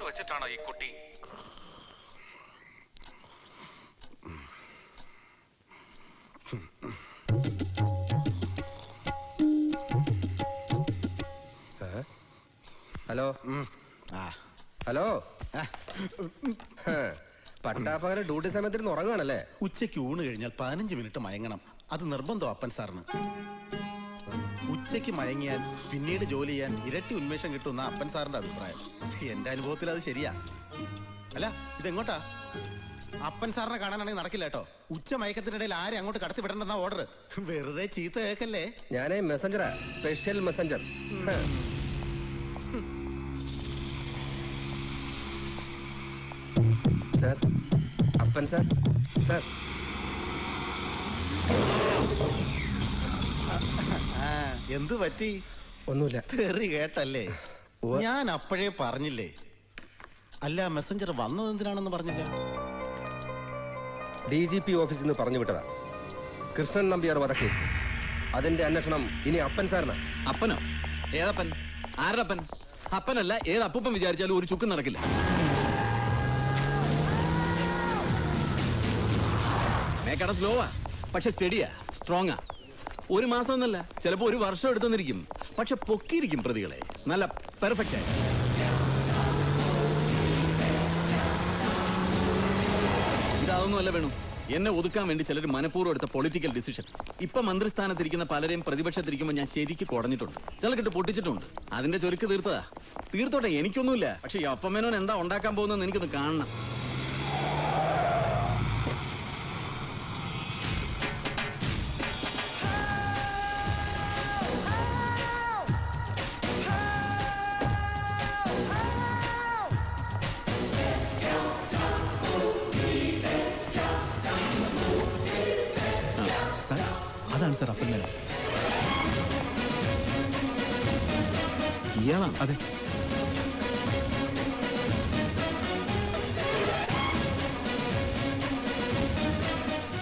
ഓർത്ത് വെച്ചിട്ടാണോ ഈ കുട്ടി. ഹലോ. ഹലോ. ഹേ, പട്ടാപ്പകരം ഡ്യൂട്ടി സമയത്തിന് ഉറങ്ങുകയാണല്ലേ? ഉച്ചയ്ക്ക് ഊണ് കഴിഞ്ഞാൽ പതിനഞ്ച് മിനിറ്റ് മയങ്ങണം. അത് നിർബന്ധം അപ്പൻ സാറിന്. ഉച്ചയ്ക്ക് മയങ്ങിയാൽ പിന്നീട് ജോലി ചെയ്യാൻ ഇരട്ടി ഉന്മേഷം കിട്ടുന്ന അപ്പൻ സാറിന്റെ അഭിപ്രായം. എന്റെ അനുഭവത്തിൽ അത് ശരിയാ. അല്ല ഇതെങ്ങോട്ടാ? അപ്പൻ സാറിനെ കാണാനാണെങ്കിൽ നടക്കില്ല കേട്ടോ. ഉച്ച മയക്കത്തിനിടയിൽ ആരെ അങ്ങോട്ട് കടത്തി വിടണ്ടെന്ന ഓർഡർ വെറുതെ ചീത്ത കേക്കല്ലേ ഞാനേ മെസ്സഞ്ചറാ. Special messenger. Sir Appan sir sir. എന്ത് പറ്റി? ഒന്നുമില്ല. തെറി കേട്ടല്ലേ? ഞാൻ അപ്പോഴേ പറഞ്ഞില്ലേ? അല്ല മെസ്സഞ്ചർ വന്നത് എന്തിനാണെന്ന് പറഞ്ഞില്ല? ഡി ജി പി ഓഫീസിൽ നിന്ന് പറഞ്ഞു വിട്ടതാ. കൃഷ്ണൻ നമ്പ്യാർ വധക്കേസ് അതിന്റെ അന്വേഷണം ഇനി അപ്പൻ സാറിന്. അപ്പനോ? ഏതപ്പൻ? ആരപ്പൻ? അപ്പനല്ല ഏത് അപ്പൂപ്പൻ വിചാരിച്ചാലും ഒരു ചുക്കും നടക്കില്ല. മേക്കട സ്ലോവാ പക്ഷെ സ്റ്റഡിയാ സ്ട്രോങ്ങാ ഒരു മാസം എന്നല്ല ചിലപ്പോ ഒരു വർഷം എടുത്തെന്നിരിക്കും പക്ഷെ പൊക്കിയിരിക്കും പ്രതികളെ. നല്ല പെർഫെക്റ്റ് ആയി. ഇതാവുന്നല്ല വേണു. എന്നെ ഒതുക്കാൻ വേണ്ടി ചിലർ മനഃപൂർവം എടുത്ത പൊളിറ്റിക്കൽ ഡിസിഷൻ ഇപ്പൊ മന്ത്രിസ്ഥാനത്തിരിക്കുന്ന പലരെയും പ്രതിപക്ഷത്തിരിക്കുമ്പോൾ ഞാൻ ശരിക്ക് കുടഞ്ഞിട്ടുണ്ട്. ചിലക്കിട്ട് പൊട്ടിച്ചിട്ടുണ്ട്. അതിന്റെ ചൊരുക്ക് തീർത്തതാ. തീർത്തോട്ടെ എനിക്കൊന്നുമില്ല. പക്ഷെ ഈ അപ്പമേനോൻ എന്താ ഉണ്ടാക്കാൻ പോകുന്നതെന്ന് എനിക്കൊന്ന് കാണണം. അതാണ് സാർ അപ്പൻ മേനോൻ ഇയാളാണ് അതെ.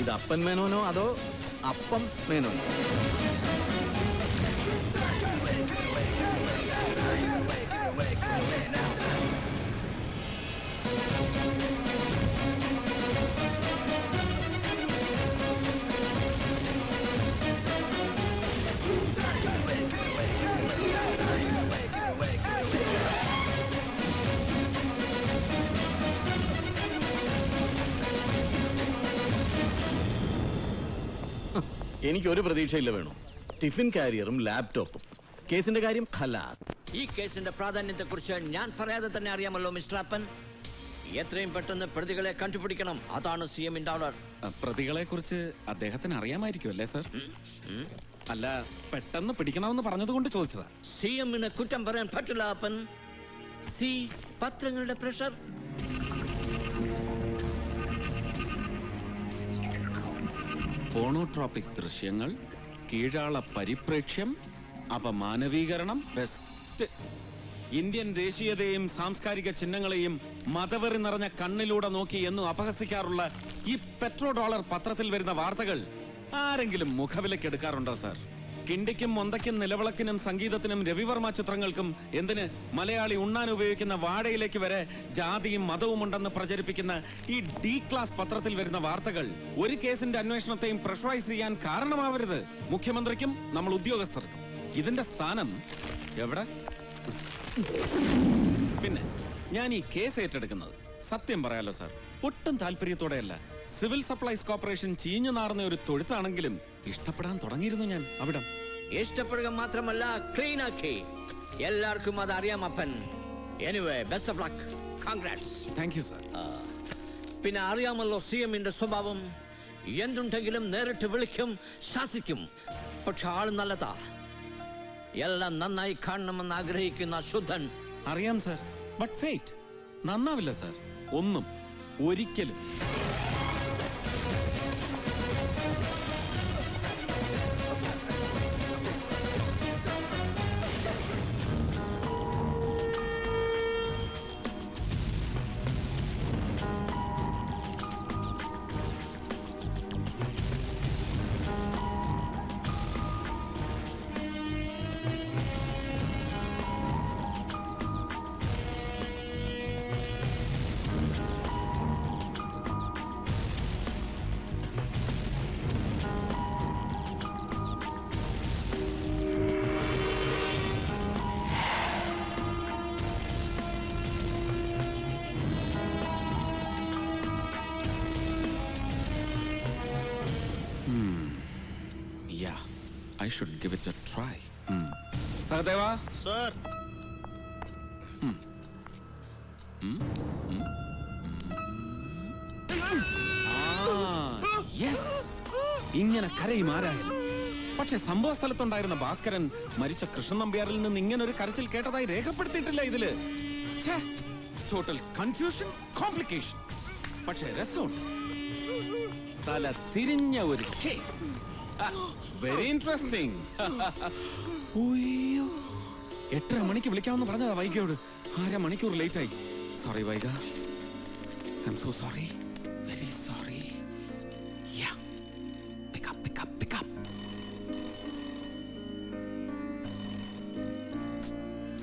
ഇത് അപ്പൻ മേനോനോ അതോ അപ്പം മേനോനോ? എനിക്കൊരു പ്രതീക്ഷയില്ല വേണു. ടിഫിൻ കാരിയറും ലാപ്ടോപ്പും. കേസിന്റെ കാര്യം ഖലാ ഈ കേസിന്റെ പ്രാധാന്യത്തെ കുറിച്ച് ഞാൻ പറയാതെ തന്നെ അറിയാമല്ലോ മിസ്റ്റർ അപ്പൻ. എത്രയും പെട്ടെന്ന് പ്രതികളെ കണ്ടുപിടിക്കണം. അതാണ് സി എമ്മിന്റെ ഓർഡർ. പ്രതികളെ കുറിച്ച് അദ്ദേഹത്തിന് അറിയാമായിരിക്കും അല്ലേ സർ? അല്ല പെട്ടെന്ന് പിടിക്കണമെന്ന് പറഞ്ഞത് കൊണ്ട് ചോദിച്ചതാ. സി എമ്മിന് കുറ്റം പറയാൻ പറ്റില്ല അപ്പൻ. C പത്രങ്ങളുടെ pressure. പോണോട്രോപിക് ദൃശ്യങ്ങൾ കീഴാള പരിപ്രേക്ഷ്യം അപമാനവീകരണം ബെസ്റ്റ് ഇന്ത്യൻ ദേശീയതയും സാംസ്കാരിക ചിഹ്നങ്ങളെയും മതവെറി നിറഞ്ഞ കണ്ണിലൂടെ നോക്കി എന്നും അപഹസിക്കാറുള്ള ഈ പെട്രോ ഡോളർ പത്രത്തിൽ വരുന്ന വാർത്തകൾ ആരെങ്കിലും മുഖവിലക്കെടുക്കാറുണ്ടോ സാർ? കിണ്ടിക്കും മൊന്തയ്ക്കും നിലവിളക്കിനും സംഗീതത്തിനും രവിവർമ്മ ചിത്രങ്ങൾക്കും എന്തിന് മലയാളി ഉണ്ണാൻ ഉപയോഗിക്കുന്ന വാഴയിലേക്ക് വരെ ജാതിയും മതവും ഉണ്ടെന്ന് പ്രചരിപ്പിക്കുന്ന ഈ ഡി ക്ലാസ് പത്രത്തിൽ വരുന്ന വാർത്തകൾ ഒരു കേസിന്റെ അന്വേഷണത്തെയും പ്രഷറൈസ് ചെയ്യാൻ കാരണമാവരുത്. മുഖ്യമന്ത്രിക്കും നമ്മൾ ഉദ്യോഗസ്ഥർക്കും. ഇതിന്റെ സ്ഥാനം എവിടെ? പിന്നെ ഞാൻ ഈ കേസ് ഏറ്റെടുക്കുന്നത്. സത്യം പറയാലോ സാർ ഒട്ടും താല്പര്യത്തോടെയല്ല. സിവിൽ സപ്ലൈസ് കോർപ്പറേഷൻ ചീഞ്ഞു നാറുന്ന ഒരു തൊഴുത്താണെങ്കിലും ഇഷ്ടപ്പെടാൻ തുടങ്ങിയിരുന്നു ഞാൻ അവിടം. ഇഷ്ടപ്പെടുക മാത്രമല്ല ക്ലീൻ ആക്കി. എല്ലാവർക്കും അത് അറിയാം Appan. Anyway best of luck congrats thank you sir പിന്നെ അറിയാമല്ലോ സി എമ്മിന്റെ സ്വഭാവം. എന്തുണ്ടെങ്കിലും നേരിട്ട് വിളിക്കും ശാസിക്കും. പക്ഷെ ആൾ നല്ലതാ. എല്ലാം നന്നായി കാണണമെന്ന് ആഗ്രഹിക്കുന്ന ശുദ്ധൻ അറിയാം സർ ബട്ട് ഫേറ്റ് നന്നാവില്ല സർ ഒന്നും ഒരിക്കലും. I should give it a try Hmm. Hmm? Yes ഇങ്ങനെ കരയും ആരായാലും. പക്ഷെ സംഭവ സ്ഥലത്തുണ്ടായിരുന്ന ഭാസ്കരൻ മരിച്ച കൃഷ്ണൻ നമ്പ്യാരിൽ നിന്ന് ഇങ്ങനെ ഒരു കരച്ചിൽ കേട്ടതായി രേഖപ്പെടുത്തിയിട്ടില്ല ഇതിൽ. ടോട്ടൽ കൺഫ്യൂഷൻ കോംപ്ലിക്കേഷൻ പക്ഷെ രസമുണ്ട്. തല തിരിഞ്ഞ ഒരു കേസ് വെരി ഇൻട്രസ്റ്റിംഗ് എട്ടര മണിക്ക് വിളിക്കാമെന്ന് പറഞ്ഞതാ വൈകയോട് അര മണിക്കൂർ ലേറ്റ് ആയി sorry Vaika I'm so sorry very sorry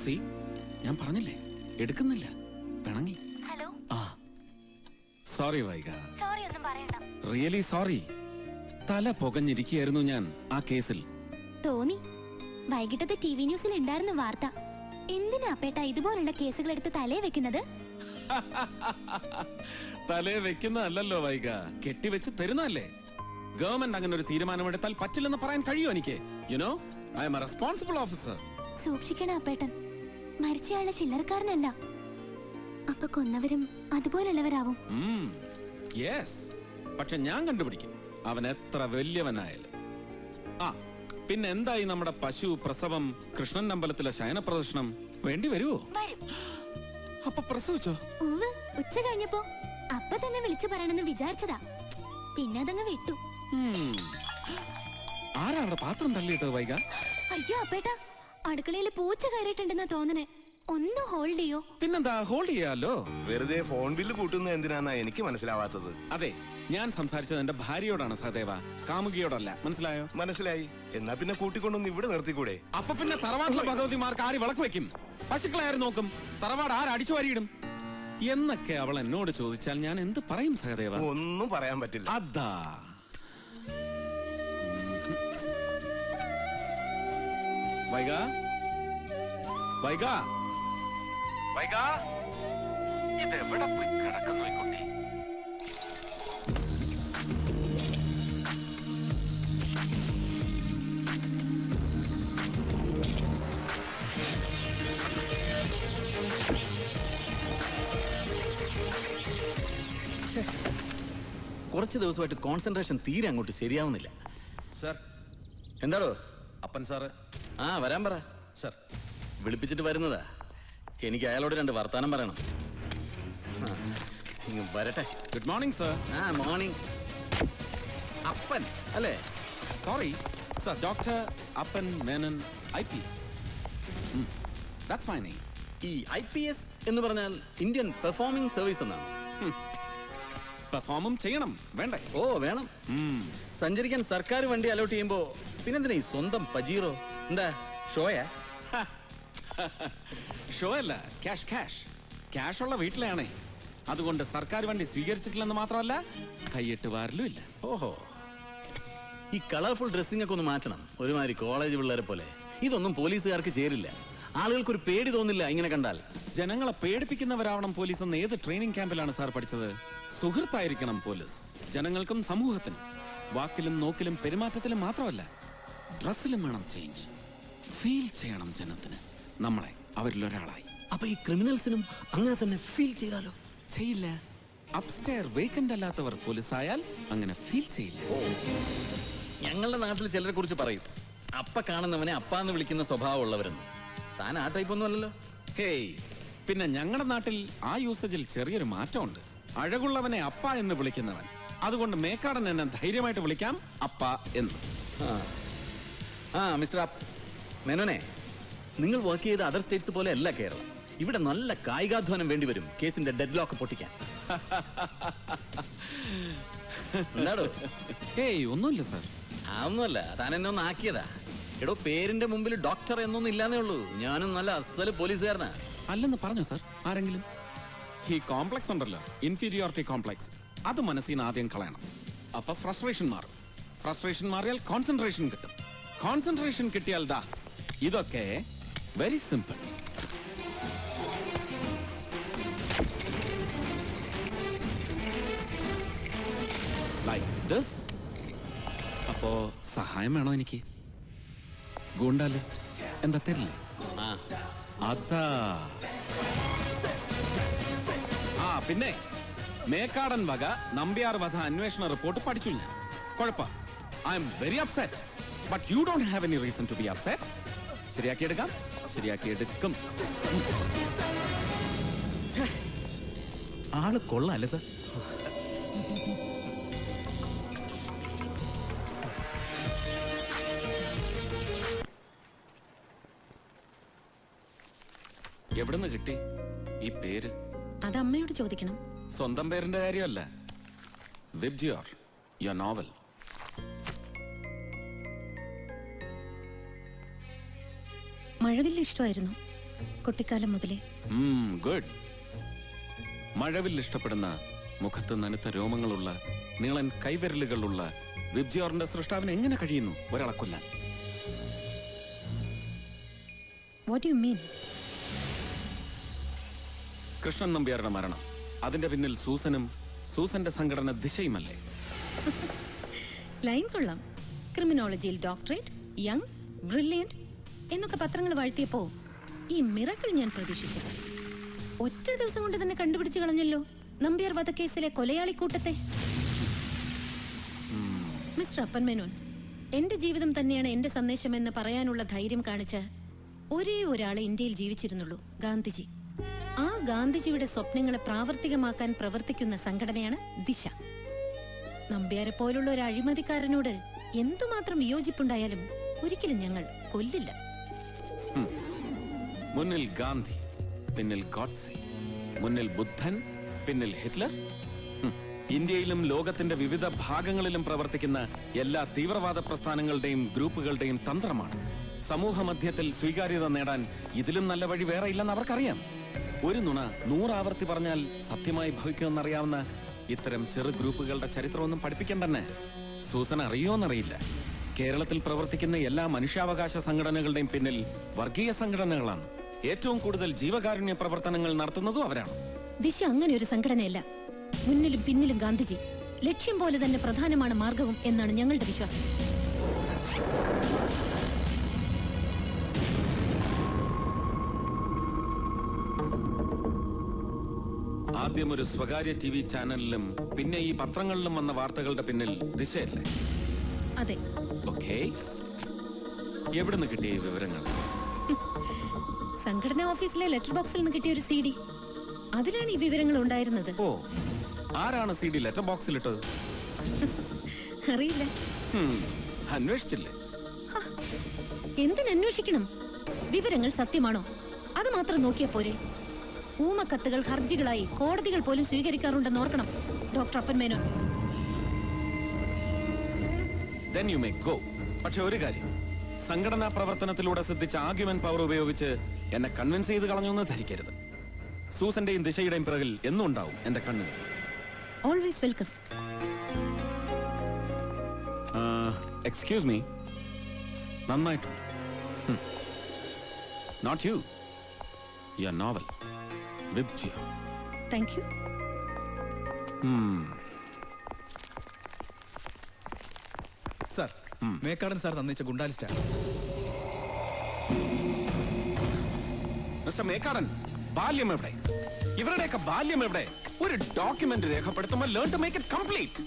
C ഞാൻ പറഞ്ഞില്ലേ? എടുക്കുന്നില്ല. പിണങ്ങി. ഹലോ ആ. സോറി വൈക സോറി ഒന്നും പറയണ്ട. റിയലി സോറി തല പുകഞ്ഞിരിക്കുകയായിരുന്നു ഞാൻ ആ കേസിൽ. തോന്നി വൈകിട്ടത്തെ ടി വി ന്യൂസിൽ ഉണ്ടായിരുന്ന വാർത്ത. എന്തിനാ പേട്ട ഇതുപോലുള്ള കേസുകൾ എടുത്ത് തലേ വെക്കുന്നത്? തലേ വെക്കുന്നതല്ലല്ലോ വൈക കെട്ടിവെച്ച് തരുന്നല്ലേ ഗവൺമെന്റ് അങ്ങനെ ഒരു തീരുമാനമെടുത്താൽ പറ്റില്ലെന്ന് പറയാൻ കഴിയോ എനിക്ക്? You know I'm a responsible officer സൂക്ഷിക്കണം അപ്പേട്ടൻ. മരിച്ചയാളെ ചില്ലറക്കാരനല്ല. അപ്പൊ കൊന്നവരും അതുപോലുള്ളവരാവും. യെസ് പക്ഷെ ഞാൻ കണ്ടുപിടിക്കും. അവൻ എത്ര വലിയവനായാലും. ആ പിന്നെ എന്തായി നമ്മുടെ പശു പ്രസവം കൃഷ്ണൻ അമ്പലത്തിലെ ശയന പ്രദർശനം? വേണ്ടി വരുവോ? വരും. അപ്പൊ പ്രസവിച്ചോ? ഉച്ച കഴിഞ്ഞപ്പോ അപ്പൊ തന്നെ വിളിച്ചു പറയണമെന്ന് വിചാരിച്ചതാ. പിന്നെ അതങ്ങ് വിട്ടു. ആരാണ് പാത്രം തള്ളിയിട്ടത് വൈക അയ്യോ അപ്പേട്ടാ അടുക്കളയിൽ പൂച്ച കയറിയിട്ടുണ്ടെന്ന് തോന്നണേ. ഒന്ന് ഹോൾഡ് ചെയ്യോ? പിന്നെന്താ ഹോൾഡ് ചെയ്യാലോ? വെറുതെ ഫോൺ ബില്ല് കൂട്ടുന്നത് എന്തിനാന്നാ എനിക്ക് മനസ്സിലാവാത്തത്. അതെ ഞാൻ സംസാരിച്ചത് എന്റെ ഭാര്യയോടാണ് സഹദേവ. കാമുകിയോടല്ല. മനസ്സിലായോ? മനസ്സിലായി. എന്നാ പിന്നെ കൂട്ടിക്കൊണ്ടൊന്ന് ഇവിടെ നിർത്തിക്കൂടെ? അപ്പൊ പിന്നെ തറവാട്ടിലെ ഭഗവതിമാർക്ക് ആര് വിളക്ക് വെക്കും? പശുക്കളെ ആര് നോക്കും? തറവാട് ആര് അടിച്ചു വാരിയിടും? എന്നൊക്കെ അവൾ എന്നോട് ചോദിച്ചാൽ ഞാൻ എന്ത് പറയും സഹദേവ? ഒന്നും പറയാൻ പറ്റില്ല. അതാ. വൈക വൈക വൈക ഇത് എവിടെ പോയി കിടക്കുന്നു കുറച്ച് ദിവസമായിട്ട് കോൺസെൻട്രേഷൻ തീരെ അങ്ങോട്ട് ശരിയാവുന്നില്ല. സർ എന്താടോ? അപ്പൻ സാറ്. ആ വരാൻ പറ. സർ വിളിപ്പിച്ചിട്ട് വരുന്നതാ. എനിക്ക് അയാളോട് രണ്ട് വർത്താനം പറയണം. ആ, ഇങ്ങ് വരട്ടെ. ഗുഡ് മോർണിംഗ് സർ ആ മോർണിംഗ് അപ്പൻ അല്ലേ? Sorry sir doctor Appan Menon I P S that's my name ഈ ഐ പി എസ് എന്ന് പറഞ്ഞാൽ ഇന്ത്യൻ പെർഫോമിംഗ് സർവീസ് എന്നാണ്. പെർഫോമും ചെയ്യണം. വേണ്ടേ? ഓ വേണം. സഞ്ചരിക്കാൻ സർക്കാർ വണ്ടി അലോട്ട് ചെയ്യുമ്പോ പിന്നെന്തിനാ ഈ സ്വന്തം പജീറോ? എന്താ ഷോയാ? ഷോ അല്ല ക്യാഷ് ക്യാഷ്. ക്യാഷ് ഉള്ള വീട്ടിലാണേ. അതുകൊണ്ട് സർക്കാർ വണ്ടി സ്വീകരിച്ചിട്ടില്ലെന്ന് മാത്രമല്ല കൈയിട്ട് വാരലും ഇല്ല. ഓഹോ. ഈ കളർഫുൾ ഡ്രസ്സിംഗ് ഒക്കെ ഒന്ന് മാറ്റണം. ഒരുമാതിരി കോളേജ് പിള്ളേരെ പോലെ. ഇതൊന്നും പോലീസുകാർക്ക് ചേരില്ല. ആളുകൾക്ക് ഒരു പേടി തോന്നില്ല ഇങ്ങനെ കണ്ടാൽ. ജനങ്ങളെ പേടിപ്പിക്കുന്നവരാവണം പോലീസ് എന്ന് ഏത് ട്രെയിനിങ് ക്യാമ്പിലാണ് സാർ പഠിച്ചത്? സുഹൃത്തായിരിക്കണം പോലീസ്. ജനങ്ങൾക്കും സമൂഹത്തിനും. വാക്കിലും നോക്കിലും പെരുമാറ്റത്തിലും മാത്രമല്ല ഡ്രസ്സിലും വേണം ചേഞ്ച് ഫീൽ ചെയ്യണം ജനത്തിന്. നമ്മളെ അവരിൽ ഒരാളായി. അപ്പൊ ഈ ക്രിമിനൽസിനും അങ്ങനെ തന്നെ ഫീൽ ചെയ്താലോ ചെയ്യില്ല. അപ്സ്റ്റെയർ വേക്കന്റ് അല്ലാത്തവർ പോലീസായാൽ അങ്ങനെ ഫീൽ ചെയ്യില്ല. ഞങ്ങളുടെ നാട്ടിൽ ചിലരെ കുറിച്ച് പറയും. അപ്പ കാണുന്നവനെ അപ്പാന്ന് വിളിക്കുന്ന സ്വഭാവമുള്ളവരെന്ന്. താൻ ആ ടൈപ്പ് ഒന്നും അല്ലല്ലോ. ഹേയ് പിന്നെ ഞങ്ങളുടെ നാട്ടിൽ ആ യൂസേജിൽ ചെറിയൊരു മാറ്റമുണ്ട്. അഴകുള്ളവനെ അപ്പ എന്ന് വിളിക്കുന്നവൻ. അതുകൊണ്ട് മേക്കാടൻ എന്നെ ധൈര്യമായിട്ട് വിളിക്കാം അപ്പ എന്ന്. ആ. ആ മിസ്റ്റർ അപ്പ് മേനോനെ നിങ്ങൾ വർക്ക് ചെയ്ത അതർ സ്റ്റേറ്റ്സ് പോലെ അല്ല കേരളം. ഇവിടെ നല്ല കായികാധ്വാനം വേണ്ടി വരും. കേസിന്റെ ഡെഡ് ലോക്ക് പൊട്ടിക്കാൻ. എന്താടോ? ഹേയ് ഒന്നുമില്ല സാർ അതൊന്നുമല്ല താൻ എന്നെ ഒന്ന് ആക്കിയതാ. എടോ പേരിന്റെ മുമ്പിൽ ഡോക്ടർ എന്നൊന്നും ഇല്ലാന്നേ ഉള്ളൂ. ഞാനും നല്ല അസൽ പോലീസുകാരനാ. അല്ലെന്ന് പറഞ്ഞു സാർ ആരെങ്കിലും? ഈ കോംപ്ലക്സ് ഉണ്ടല്ലോ. ഇൻഫീരിയോറിറ്റി കോംപ്ലക്സ് അത് മനസ്സിൽ നിന്ന് ആദ്യം കളയണം. അപ്പൊ ഫ്രസ്ട്രേഷൻ മാറും. ഫ്രസ്ട്രേഷൻ മാറിയാൽ കോൺസെൻട്രേഷൻ കിട്ടും. കോൺസെൻട്രേഷൻ കിട്ടിയാൽ ദാ ഇതൊക്കെ വെരി സിമ്പിൾ ലൈക്ക് ദിസ് അപ്പോ സഹായം വേണോ എനിക്ക്? ഗൂണ്ടാ ലിസ്റ്റ്. എന്താ തരില്ലേ? അതാ. ആ പിന്നെ. മേക്കാടൻ വക നമ്പ്യാർ വധ അന്വേഷണ റിപ്പോർട്ട് പഠിച്ചു ഞാൻ. കുഴപ്പ. I'm very upset. But you don't have any reason to be upset. ശരിയാക്കിയെടുക്കാം ശരിയാക്കിയെടുക്കും ആൾ കൊള്ളാല്ലേ സർ? എവിടുന്ന് കിട്ടി? ഈ പേര്? അത് അമ്മയോട് ചോദിക്കണം. സ്വന്തം പേരിന്റെ കാര്യമല്ല. വിബ്ജിയോർ യുവർ നോവൽ മഴവില്ല ഇഷ്ടമായിരുന്നു കുട്ടിക്കാലം മുതലേ. ഗുഡ് മഴവിൽ ഇഷ്ടപ്പെടുന്ന മുഖത്ത് നനുത്ത രോമങ്ങളുള്ള നീളൻ കൈവിരലുകളുള്ള വിബ്ജിയോറിന്റെ സൃഷ്ടാവിന് എങ്ങനെ കഴിയുന്നു? ഒരാളെ കൊല്ലാൻ. വാട്ട് യു മീൻ കൃഷ്ണൻ നമ്പ്യാരുടെ മരണം. അതിന്റെ പിന്നിൽ സൂസനും സൂസന്റെ സംഘടന ദിശയുമല്ലേ? ലൈൻ കൊള്ളാം. ക്രിമിനോളജിയിൽ ഡോക്ടറേറ്റ് യങ് ബ്രില്യന്റ് എന്നൊക്കെ പത്രങ്ങൾ വാഴ്ത്തിയപ്പോ ഈ മിറക്കിൾ ഞാൻ പ്രതീക്ഷിച്ചത് ഒറ്റ ദിവസം കൊണ്ട് തന്നെ കണ്ടുപിടിച്ചു കളഞ്ഞല്ലോ നമ്പ്യാർ വധക്കേസിലെ കൊലയാളി കൂട്ടത്തെ മിസ്റ്റർ അപ്പൻ മേനോൻ എന്റെ ജീവിതം തന്നെയാണ് എന്റെ സന്ദേശമെന്ന് പറയാനുള്ള ധൈര്യം കാണിച്ച ഒരേ ഒരാളെ ഇന്ത്യയിൽ ജീവിച്ചിരുന്നുള്ളൂ ഗാന്ധിജി. ആ ഗാന്ധിജിയുടെ സ്വപ്നങ്ങളെ പ്രാവർത്തികമാക്കാൻ പ്രവർത്തിക്കുന്ന സംഘടനയാണ് ദിശ. നമ്പ്യാരെ പോലുള്ള ഒരു അഴിമതിക്കാരനോട് എന്തുമാത്രം വിയോജിപ്പുണ്ടായാലും ഒരിക്കലും ഞങ്ങൾ കൊല്ലില്ല. മുന്നിൽ ഗാന്ധി പിന്നിൽ ഗോഡ്സെ മുന്നിൽ ബുദ്ധൻ പിന്നിൽ ഹിറ്റ്ലർ. ഇന്ത്യയിലും ലോകത്തിന്റെ വിവിധ ഭാഗങ്ങളിലും പ്രവർത്തിക്കുന്ന എല്ലാ തീവ്രവാദ പ്രസ്ഥാനങ്ങളുടെയും ഗ്രൂപ്പുകളുടെയും തന്ത്രമാണ്. സമൂഹ മധ്യത്തിൽ സ്വീകാര്യത നേടാൻ ഇതിലും നല്ല വഴി വേറെ ഇല്ലെന്ന് അവർക്കറിയാം. ഒരു നുണ നൂറാവർത്തി പറഞ്ഞാൽ സത്യമായി ഭവിക്കുമെന്ന് അറിയാവുന്ന ഇത്തരം ചെറു ഗ്രൂപ്പുകളുടെ ചരിത്രമൊന്നും പഠിപ്പിക്കണ്ടെന്നെ. സൂസൻ അറിയോന്നറിയില്ല. കേരളത്തിൽ പ്രവർത്തിക്കുന്ന എല്ലാ മനുഷ്യാവകാശ സംഘടനകളുടെയും പിന്നിൽ വർഗീയ സംഘടനകളാണ്. ഏറ്റവും കൂടുതൽ ജീവകാരുണ്യ പ്രവർത്തനങ്ങൾ നടത്തുന്നതും അവരാണ്. ദിശ അങ്ങനെ ഒരു സംഘടനയല്ല. മുന്നിലും പിന്നിലും ഗാന്ധിജി. ലക്ഷ്യം പോലെ തന്നെ പ്രധാനമാണ് മാർഗവും എന്നാണ് ഞങ്ങളുടെ വിശ്വാസം. ആദ്യം ഒരു സ്വകാര്യ ടി വി ചാനലിലും പിന്നെ ഈ പത്രങ്ങളിലും വന്ന വാർത്തകളുടെ പിന്നിൽ ദിശയല്ലേ? അതെ. ഓക്കേ. എവിടുന്ന് കിട്ടിയ ഈ വിവരങ്ങൾ? സംഘടനാ ഓഫീസിലെ ലെറ്റർ ബോക്സിൽ നിന്ന് കിട്ടിയ ഒരു സി ഡി. അതിലാണ് ഈ വിവരങ്ങൾ ഉണ്ടായിരുന്നത്. ഓ ആരാണ് സി ഡി ലെറ്റർ ബോക്സിലിട്ടത്? അറിയില്ല. ഹും, അന്വേഷിച്ചില്ലേ? ഹ, എന്തിനന്വേഷിക്കണം? വിവരങ്ങൾ സത്യമാണോ? അത് മാത്രം നോക്കിയാ പോരെ. ഊമക്കത്തുകൾ ഹർജികളായി കോടതികൾ പോലും സ്വീകരിക്കാറുണ്ടെന്ന് ഓർക്കണം. Doctor Appan Menon. Then you may go. പക്ഷെ ഒരു കാര്യം. സംഘടനാ പ്രവർത്തനത്തിലൂടെ സിദ്ധിച്ച ആർഗ്യുമെന്റ് പവർ ഉപയോഗിച്ച് എന്നെ കൺവിൻസ് ചെയ്ത് കളഞ്ഞു എന്ന് ധരിക്കരുത്. സൂസന്റെയും ദിശയുടെയും പിറകിൽ എന്നും ഉണ്ടാവും എന്റെ കണ്ണുകൾ ഓൾവേസ് വെൽക്കം എക്സ്ക്യൂസ് മീ നന്നായിട്ടുണ്ട്. Not you your novel വിബ്ജിയ thank you sir Mekkadan sir തന്നിച്ച ഗുണ്ടാലിസ്റ്റാണ് മിസ്റ്റർ മേക്കാടൻ ബാല്യം എവിടെ? ഇവരുടെയൊക്കെ ബാല്യം എവിടെ? ഒരു document രേഖപ്പെടുത്തുമ്പോൾ learn to make it complete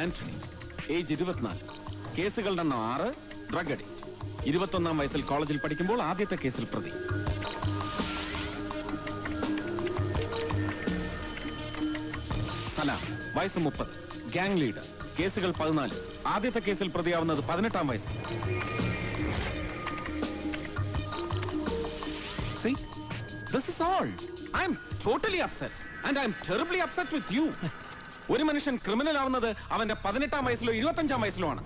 Antony age ഇരുപത്തിനാല്. കേസുകളുടെ എണ്ണം ആറ് ഡ്രഗ് അഡിക്റ്റ് ഇരുപത്തൊന്നാം വയസ്സിൽ കോളേജിൽ പഠിക്കുമ്പോൾ ആദ്യത്തെ കേസിൽ പ്രതി. സലാം വയസ്സ് മുപ്പത്. ഗാങ് ലീഡർ കേസുകൾ പതിനാല്. ആദ്യത്തെ കേസിൽ പ്രതിയാവുന്നത് പതിനെട്ടാം വയസ്സിൽ. See, this is all. I'm totally upset. And I'm terribly upset with you. ഒരു മനുഷ്യൻ ക്രിമിനൽ ആവുന്നത് അവന്റെ പതിനെട്ടാം വയസ്സിലോ ഇരുപത്തഞ്ചാം വയസ്സിലോ ആണ്.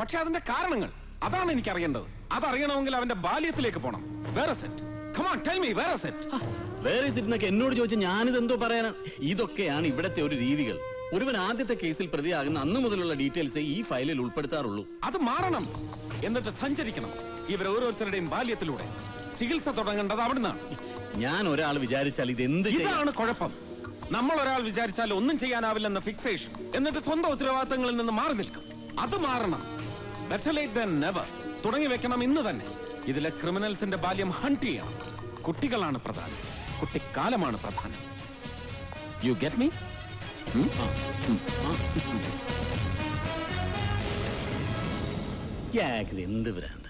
പക്ഷെ അതിന്റെ കാരണങ്ങൾ അതാണ് എനിക്ക് അറിയേണ്ടത് അതറിയണമെങ്കിൽ അവന്റെ ബാല്യത്തിലേക്ക് പോണം. വേറെ set come on tell me വേറെ സെറ്റ് വേറെ സിറ്റിനൊക്കെ എന്നോട് ചോദിച്ച ഞാനിത് എന്തോ പറയാനാണ് ഇതൊക്കെയാണ് ഇവിടത്തെ ഒരു രീതികൾ. ഒരുവൻ ആദ്യത്തെ കേസിൽ പ്രതിയാകുന്ന അന്ന് മുതലുള്ള ഡീറ്റെയിൽസ് ഈ ഫയലിൽ ഉൾപ്പെടുത്താറുള്ളൂ. അത് മാറണം. എന്നിട്ട് സഞ്ചരിക്കണം. ഇവർ ഓരോരുത്തരുടെയും ബാല്യത്തിലൂടെ. ചികിത്സ തുടങ്ങേണ്ടത് അവിടുന്നാണ്. ഞാൻ ഒരാൾ വിചാരിച്ചാൽ ഇത് എന്ത് ഇതാണ് കുഴപ്പം. നമ്മൾ ഒരാൾ വിചാരിച്ചാൽ ഒന്നും ചെയ്യാനാവില്ലെന്ന ഫിക്സേഷൻ എന്നിട്ട് സ്വന്തം ഉത്തരവാദിത്തങ്ങളിൽ നിന്ന് മാറി നിൽക്കും. അത് മാറണം. നെവർ തുടങ്ങി വെക്കണം ഇന്ന് തന്നെ. ഇതിലെ ക്രിമിനൽസിന്റെ ബാല്യം ഹണ്ട് ചെയ്യണം. കുട്ടികളാണ് പ്രധാനം. കുട്ടിക്കാലമാണ് പ്രധാനം. യു ഗെറ്റ് മീ എന്ത് ഭ്രാന്ത്